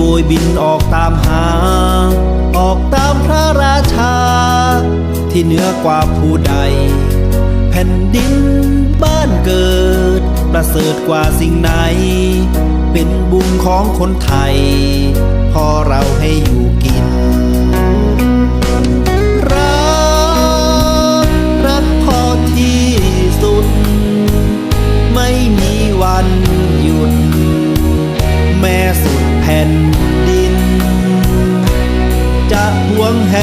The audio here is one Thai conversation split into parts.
โบินออกตามหา ออกตามพระราชา ที่เหนือกว่าผู้ใด แผ่นดินบ้านเกิด ประเสริฐกว่าสิ่งไหน เป็นบุญของคนไทย วงแห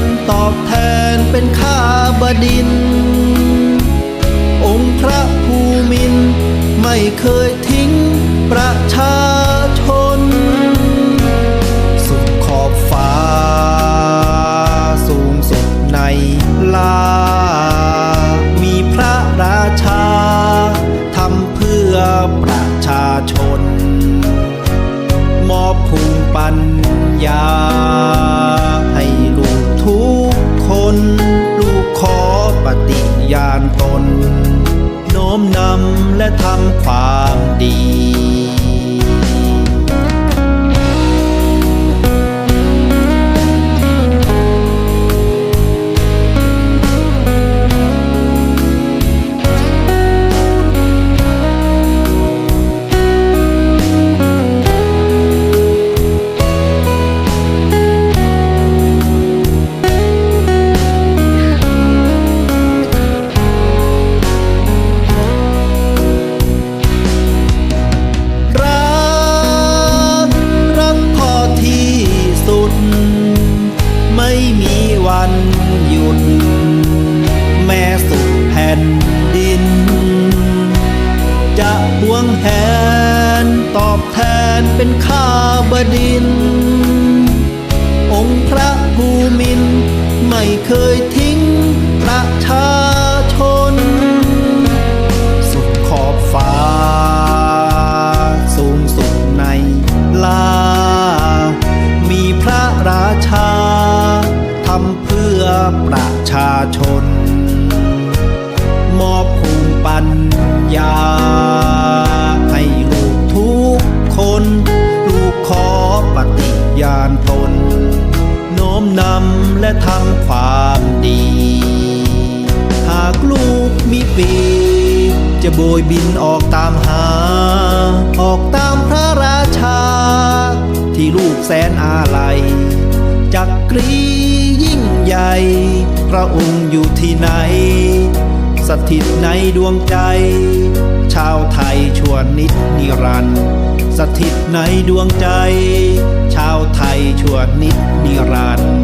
นตอบแทนเป็นข้าบดิน องค์พระภูมิน ไม่เคยทิ้งประชา ทำความดี เป็นข้าบดิน องค์พระภูมิน ไม่เคยทิ้งประชาชน สุดขอบฟ้า สูงสุดในลา มีพระราชาทำเพื่อประชาชน มอบภูมิปัญญา ฏิญาณตน โน้มนำและทำความดี หากลูกมีปีกจะโบยบินออกตามหา ออกตามพระราชา ที่ลูกแสนอาลัยจักกรียิ่งใหญ่ พระองค์อยู่ที่ไหน สถิตในดวงใจ ชาวไทยชวนิดนิรันดร์สถิตในดวงใจ ชาวไทยชั่วนิดนิรันดร์